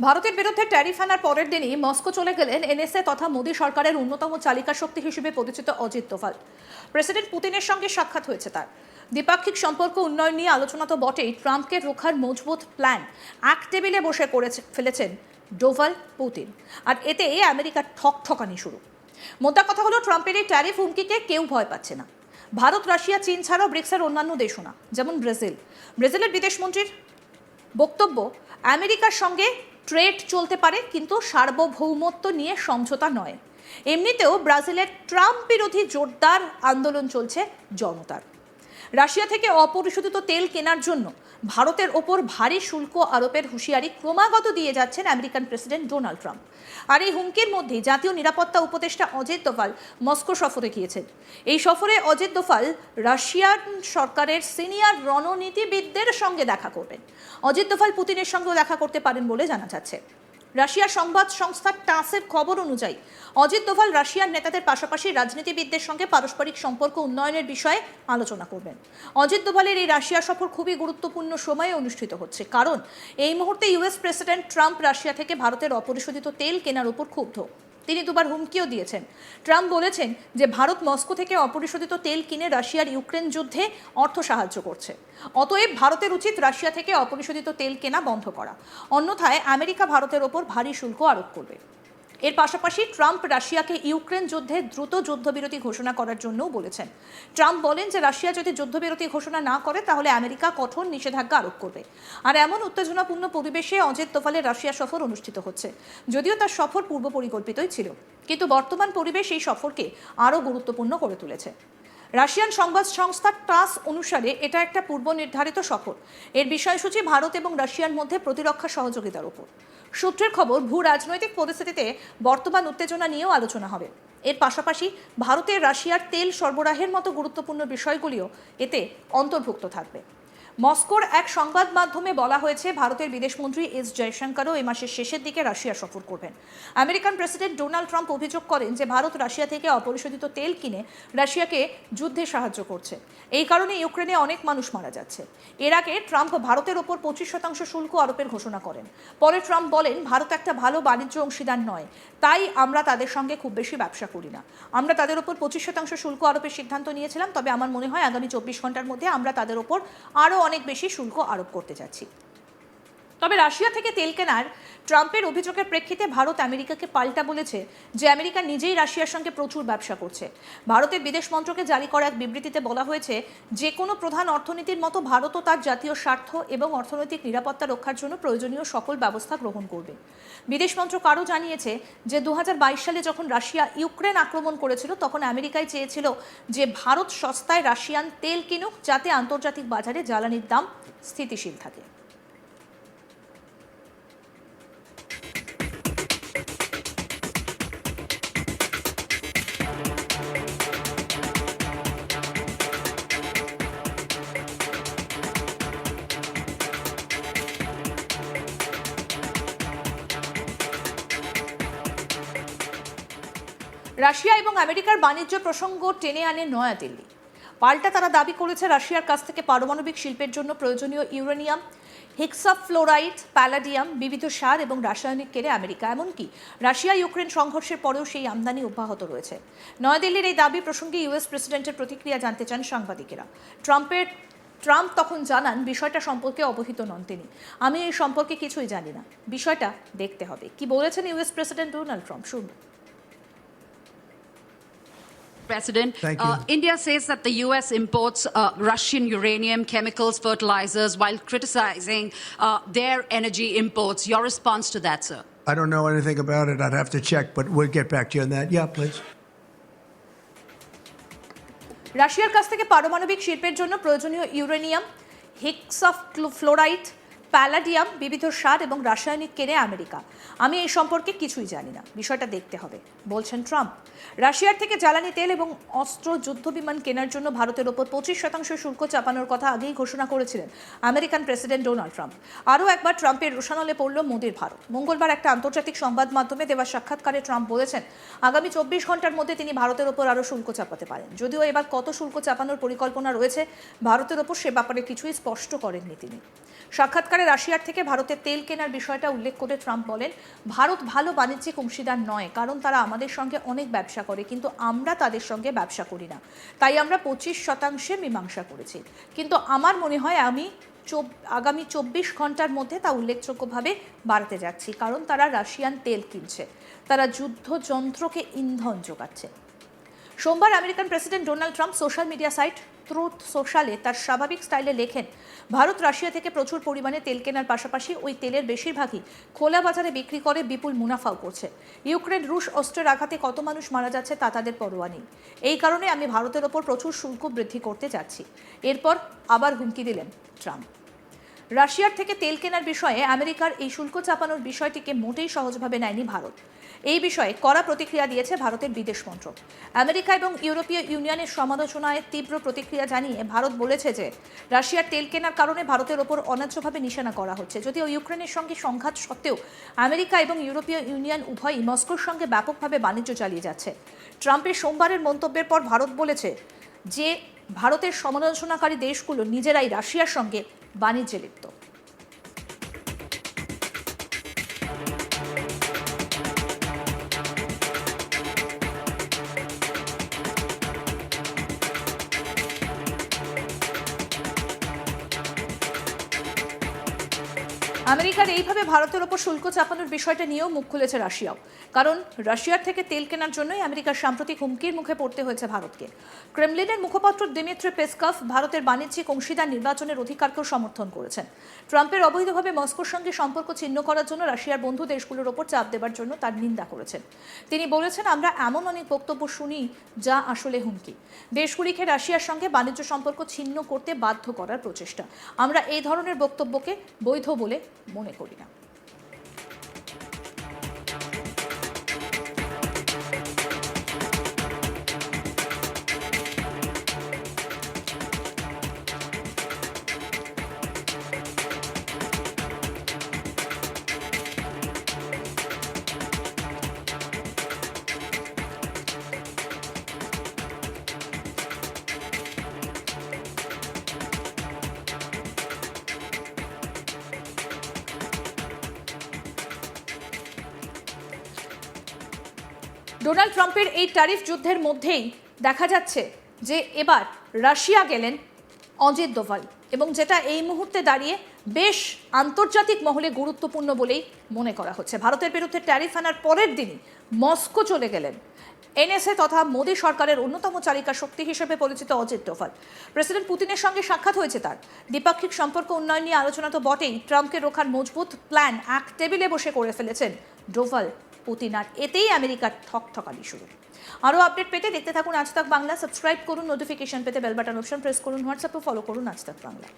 ভারতের বিরুদ্ধে ট্যারিফ আনার পরের দিনই মস্কো চলে গেলেন এনএসএ তথা মোদী সরকারের অন্যতম চালিকা শক্তি হিসেবে পরিচিত অজিত দোভাল। প্রেসিডেন্ট পুতিনের সঙ্গে সাক্ষাৎ হয়েছে তার। দ্বিপাক্ষিক সম্পর্ক উন্নয়ন নিয়ে আলোচনা তো বটেই, ট্রাম্পকে রোখার মজবুত প্ল্যান এক টেবিলে বসে করে ফেলেছেন ডোভাল পুতিন। আর এতে আমেরিকার ঠক ঠকানি শুরু। মোদ্দা কথা হলো, ট্রাম্পের এই ট্যারিফ হুমকিকে কেউ ভয় পাচ্ছে না। ভারত, রাশিয়া, চীন ছাড়াও ব্রিক্সের অন্যান্য দেশও না, যেমন ব্রাজিল। ব্রাজিলের বিদেশমন্ত্রীর বক্তব্য, আমেরিকার সঙ্গে ট্রেড চলতে পারে, কিন্তু সার্বভৌমত্ব নিয়ে সমঝোতা নয়। এমনিতেও ব্রাজিলের ট্রাম্প বিরোধী জোরদার আন্দোলন চলছে জনতার। রাশিয়া থেকে অপরিশোধিত তেল কেনার জন্য ভারতের ওপর ভারী শুল্ক আরোপের হুঁশিয়ারি ক্রমাগত দিয়ে যাচ্ছেন আমেরিকান প্রেসিডেন্ট ডোনাল্ড ট্রাম্প। আর এই হুমকির মধ্যে জাতীয় নিরাপত্তা উপদেষ্টা অজিত দোভাল মস্কো সফরে গিয়েছেন। এই সফরে অজিত দোভাল রাশিয়ান সরকারের সিনিয়র রণনীতিবিদদের সঙ্গে দেখা করবেন। অজিত দোভাল পুতিনের সঙ্গেও দেখা করতে পারেন বলে জানা যাচ্ছে। রাশিয়ার সংবাদ সংস্থা টাসের খবর অনুযায়ী, অজিত দোভাল রাশিয়ার নেতাদের পাশাপাশি রাজনীতিবিদদের সঙ্গে পারস্পরিক সম্পর্ক উন্নয়নের বিষয়ে আলোচনা করবেন। অজিত দোভালের এই রাশিয়া সফর খুবই গুরুত্বপূর্ণ সময়ে অনুষ্ঠিত হচ্ছে, কারণ এই মুহূর্তে ইউএস প্রেসিডেন্ট ট্রাম্প রাশিয়া থেকে ভারতের অপরিশোধিত তেল কেনার উপর ক্ষুব্ধ। তিনি দুবার হুমকিও দিয়েছেন। ট্রাম্প বলেছেন যে, ভারত মস্কো থেকে অপরিশোধিত তেল কিনে রাশিয়ার ইউক্রেন যুদ্ধে অর্থ সাহায্য করছে। অতএব ভারতের উচিত রাশিয়া থেকে অপরিশোধিত তেল কেনা বন্ধ করা। অন্যথায় আমেরিকা ভারতের ওপর ভারী শুল্ক আরোপ করবে। এর পাশাপাশি ট্রাম্প রাশিয়াকে ইউক্রেন যুদ্ধে দ্রুত যুদ্ধবিরতি ঘোষণা করার জন্যও বলেছেন। ট্রাম্প বলেন যে রাশিয়া যদি যুদ্ধবিরতি ঘোষণা না করে, তাহলে আমেরিকা কঠোর নিষেধাজ্ঞা আরোপ করবে। আর এমন উত্তেজনাপূর্ণ পরিবেশে অজিত দোভালের রাশিয়া সফর অনুষ্ঠিত হচ্ছে। যদিও তার সফর পূর্ব পরিকল্পিতই ছিল, কিন্তু বর্তমান পরিবেশ এই সফরকে আরও গুরুত্বপূর্ণ করে তুলেছে। রাশিয়ান সংবাদ সংস্থা টাস অনুসারে এটা একটা পূর্ব নির্ধারিত সফর। এর বিষয়সূচি ভারত এবং রাশিয়ার মধ্যে প্রতিরক্ষা সহযোগিতার উপর। সূত্রের খবর, ভূ রাজনৈতিক পরিস্থিতিতে বর্তমান উত্তেজনা নিয়েও আলোচনা হবে। এর পাশাপাশি ভারতের রাশিয়ার তেল সরবরাহের মতো গুরুত্বপূর্ণ বিষয়গুলিও এতে অন্তর্ভুক্ত থাকবে। মস্কোর এক সংবাদ মাধ্যমে বলা হয়েছে, ভারতের বিদেশমন্ত্রী এস জয়শঙ্করও এই মাসের শেষের দিকে রাশিয়া সফর করবেন। আমেরিকান প্রেসিডেন্ট ডোনাল্ড ট্রাম্প অভিযোগ করেন যে, ভারত রাশিয়া থেকে অপরিশোধিত তেল কিনে রাশিয়াকে যুদ্ধে সাহায্য করছে। এই কারণে ইউক্রেনে অনেক মানুষ মারা যাচ্ছে। এর আগে ট্রাম্প ভারতের ওপর পঁচিশ শতাংশ শুল্ক আরোপের ঘোষণা করেন। পরে ট্রাম্প বলেন, ভারত একটা ভালো বাণিজ্য অংশীদার নয়। তাই আমরা তাদের সঙ্গে খুব বেশি ব্যবসা করি না। আমরা তাদের ওপর পঁচিশ শতাংশ শুল্ক আরোপের সিদ্ধান্ত নিয়েছিলাম, তবে আমার মনে হয় আগামী চব্বিশ ঘণ্টার মধ্যে আমরা তাদের ওপর আরও অনেক বেশি শুল্ক আরোপ করতে যাচ্ছি। তবে রাশিয়া থেকে তেল কেনার ট্রাম্পের অভিযোগের প্রেক্ষিতে ভারত আমেরিকাকে পাল্টা বলেছে যে আমেরিকা নিজেই রাশিয়ার সঙ্গে প্রচুর ব্যবসা করছে। ভারতের বিদেশ মন্ত্রকে জারি করা এক বিবৃতিতে বলা হয়েছে, যে কোনো প্রধান অর্থনীতির মতো ভারতও তার জাতীয় স্বার্থ এবং অর্থনৈতিক নিরাপত্তা রক্ষার জন্য প্রয়োজনীয় সকল ব্যবস্থা গ্রহণ করবে। বিদেশ মন্ত্রক আরও জানিয়েছে যে দু হাজার বাইশ সালে যখন রাশিয়া ইউক্রেন আক্রমণ করেছিল, তখন আমেরিকায় চেয়েছিল যে ভারত সস্তায় রাশিয়ান তেল কিনুক যাতে আন্তর্জাতিক বাজারে জ্বালানির দাম স্থিতিশীল থাকে। রাশিয়া এবং আমেরিকার বাণিজ্য প্রসঙ্গ টেনে আনে নয়াদিল্লি। পাল্টা তারা দাবি করেছে রাশিয়ার কাছ থেকে পারমাণবিক শিল্পের জন্য প্রয়োজনীয় ইউরেনিয়াম হেক্সাফ্লোরাইড প্যালাডিয়াম, বিবিধ সার এবং রাসায়নিক কেড়ে আমেরিকা। এমনকি রাশিয়া ইউক্রেন সংঘর্ষের পরেও সেই আমদানি অব্যাহত রয়েছে। নয়াদিল্লির এই দাবি প্রসঙ্গে ইউএস প্রেসিডেন্টের প্রতিক্রিয়া জানতে চান সাংবাদিকেরা। ট্রাম্পের, ট্রাম্প তখন জানান, বিষয়টা সম্পর্কে অবহিত নন তিনি। আমি এই সম্পর্কে কিছুই জানি না। বিষয়টা দেখতে হবে। কি বলেছেন ইউএস প্রেসিডেন্ট ডোনাল্ড ট্রাম্প? শুনুন। President. Thank you. Uh, India says that the U.S. imports uh, Russian uranium, chemicals, fertilizers, while criticizing uh, their energy imports. Your response to that, sir? I don't know anything about it. I'd have to check, but we'll get back to you on that. Yeah, please. রাশিয়ার কাছ থেকে পারমাণবিক শিল্পের জন্য প্রয়োজনীয় uranium হিক্সফ fluoride palladium, বিবিধ সার এবং রাসায়নিক কেড়ে আমেরিকা। আমি এই সম্পর্কে কিছুই জানি না। বিষয়টা দেখতে হবে, বলছেন ট্রাম্প। রাশিয়ার থেকে জ্বালানি তেল এবং অস্ত্র যুদ্ধবিমান কেনার জন্য ভারতের ওপর পঁচিশ শতাংশ শুল্ক চাপানোর কথা আগেই ঘোষণা করেছিলেন আমেরিকান প্রেসিডেন্ট ডোনাল্ড ট্রাম্প। আরও একবার ট্রাম্পের রোশানলে পড়ল মোদির ভারত। মঙ্গলবার একটা আন্তর্জাতিক সংবাদ মাধ্যমে দেওয়া সাক্ষাৎকারে ট্রাম্প বলেছেন, আগামী চব্বিশ ঘণ্টার মধ্যে তিনি ভারতের ওপর আরও শুল্ক চাপাতে পারেন। যদিও এবার কত শুল্ক চাপানোর পরিকল্পনা রয়েছে, ভারতের ওপর সে ব্যাপারে কিছুই স্পষ্ট করেননি তিনি। সাক্ষাৎকারে ব্যাপারে রাশিয়ার থেকে ভারতের তেল কেনার বিষয়টা উল্লেখ করে ট্রাম্প বলেন, ভারত ভালো বাণিজ্যিক অংশীদার নয়, কারণ তারা আমাদের সঙ্গে অনেক ব্যবসা করে, কিন্তু আমরা তাদের সঙ্গে ব্যবসা করি না। তাই আমরা পঁচিশ শতাংশে মীমাংসা করেছি। কিন্তু আমার মনে হয় আমি আগামী চব্বিশ ঘণ্টার মধ্যে তা উল্লেখযোগ্যভাবে বাড়াতে যাচ্ছি, কারণ তারা রাশিয়ান তেল কিনছে। তারা যুদ্ধযন্ত্রকে ইন্ধন যোগাচ্ছে। সোমবার American president Donald Trump social media site Truth সোশ্যালে তার স্বাভাবিক স্টাইলে লেখেন, ভারত রাশিয়া থেকে প্রচুর পরিমাণে তেল কেনার পাশাপাশি ওই তেলের বেশিরভাগই খোলা বাজারে বিক্রি করে বিপুল মুনাফাও করছে। ইউক্রেন, রুশ অস্ত্রের আঘাতে কত মানুষ মারা যাচ্ছে তা তাদের পরোয়া নেই। এই কারণে আমি ভারতের ওপর প্রচুর শুল্ক বৃদ্ধি করতে যাচ্ছি। এরপর আবার হুমকি দিলেন ট্রাম্প। রাশিয়ার থেকে তেল কেনার বিষয়ে আমেরিকার এই শুল্ক চাপানোর বিষয়টিকে মোটেই সহজভাবে নেয়নি ভারত। এই বিষয়ে কড়া প্রতিক্রিয়া দিয়েছে ভারতের বিদেশ মন্ত্রক। আমেরিকা এবং ইউরোপীয় ইউনিয়নের সমালোচনায় তীব্র প্রতিক্রিয়া জানিয়ে ভারত বলেছে যে, রাশিয়ার তেল কেনার কারণে ভারতের ওপর অন্যায্যভাবে নিশানা করা হচ্ছে, যদিও ইউক্রেনের সঙ্গে সংঘাত সত্ত্বেও আমেরিকা এবং ইউরোপীয় ইউনিয়ন উভয়ই মস্কোর সঙ্গে ব্যাপকভাবে বাণিজ্য চালিয়ে যাচ্ছে। ট্রাম্পের সোমবারের মন্তব্যের পর ভারত বলেছে যে, ভারতের সমালোচনাকারী দেশগুলো নিজেরাই রাশিয়ার সঙ্গে বাণিজ্যে লিপ্ত। আমেরিকার এইভাবে ভারতের ওপর শুল্ক চাপানোর বিষয়টা নিয়েও মুখ খুলেছে রাশিয়াও। কারণ রাশিয়ার থেকে তেল কেনার জন্যই আমেরিকার সাম্প্রতিক হুমকির মুখে পড়তে হয়েছে ভারতকে। ক্রেমলিনের মুখপাত্র দিমিত্রি পেসকভ ভারতের বাণিজ্যিক অংশীদার নির্বাচনের অধিকারকেও সমর্থন করেছেন। ট্রাম্পের অবৈধভাবে মস্কোর সঙ্গে সম্পর্ক ছিন্ন করার জন্য রাশিয়ার বন্ধু দেশগুলোর ওপর চাপ দেবার জন্য তার নিন্দা করেছেন। তিনি বলেছেন, আমরা এমন অনেক বক্তব্য শুনি যা আসলে হুমকি। দেশগুলিকে রাশিয়ার সঙ্গে বাণিজ্য সম্পর্ক ছিন্ন করতে বাধ্য করার প্রচেষ্টা। আমরা এই ধরনের বক্তব্যকে বৈধ বলে মনে করি না। ডোনাল্ড ট্রাম্পের এই ট্যারিফ যুদ্ধের মধ্যেই দেখা যাচ্ছে যে এবার রাশিয়া গেলেন অজিত দোভাল এবং যেটা এই মুহূর্তে দাঁড়িয়ে বেশ আন্তর্জাতিক মহলে গুরুত্বপূর্ণ বলেই মনে করা হচ্ছে। ভারতের বিরুদ্ধে ট্যারিফ আনার পরের দিনই মস্কো চলে গেলেন। এনএসএ তথা মোদী সরকারের অন্যতম চালিকা শক্তি হিসেবে পরিচিত অজিত ডোভাল প্রেসিডেন্ট পুতিনের সঙ্গে সাক্ষাৎ হয়েছে তার। দ্বিপাক্ষিক সম্পর্ক উন্নয়ন নিয়ে আলোচনা তো বটেই। ট্রাম্পকে রোখার মজবুত প্ল্যান এক টেবিলে বসে করে ফেলেছেন ডোভাল পুতিন আর এতেই আমেরিকার ঠক ঠকালি শুরু। আরও আপডেট পেতে দেখতে থাকুন আজ তাক বাংলা, সাবস্ক্রাইব করুন নোটিফিকেশন পেতে বেল বাটন অপশন প্রেস করুন হোয়াটসঅ্যাপে ফলো করুন আজ তাক বাংলা।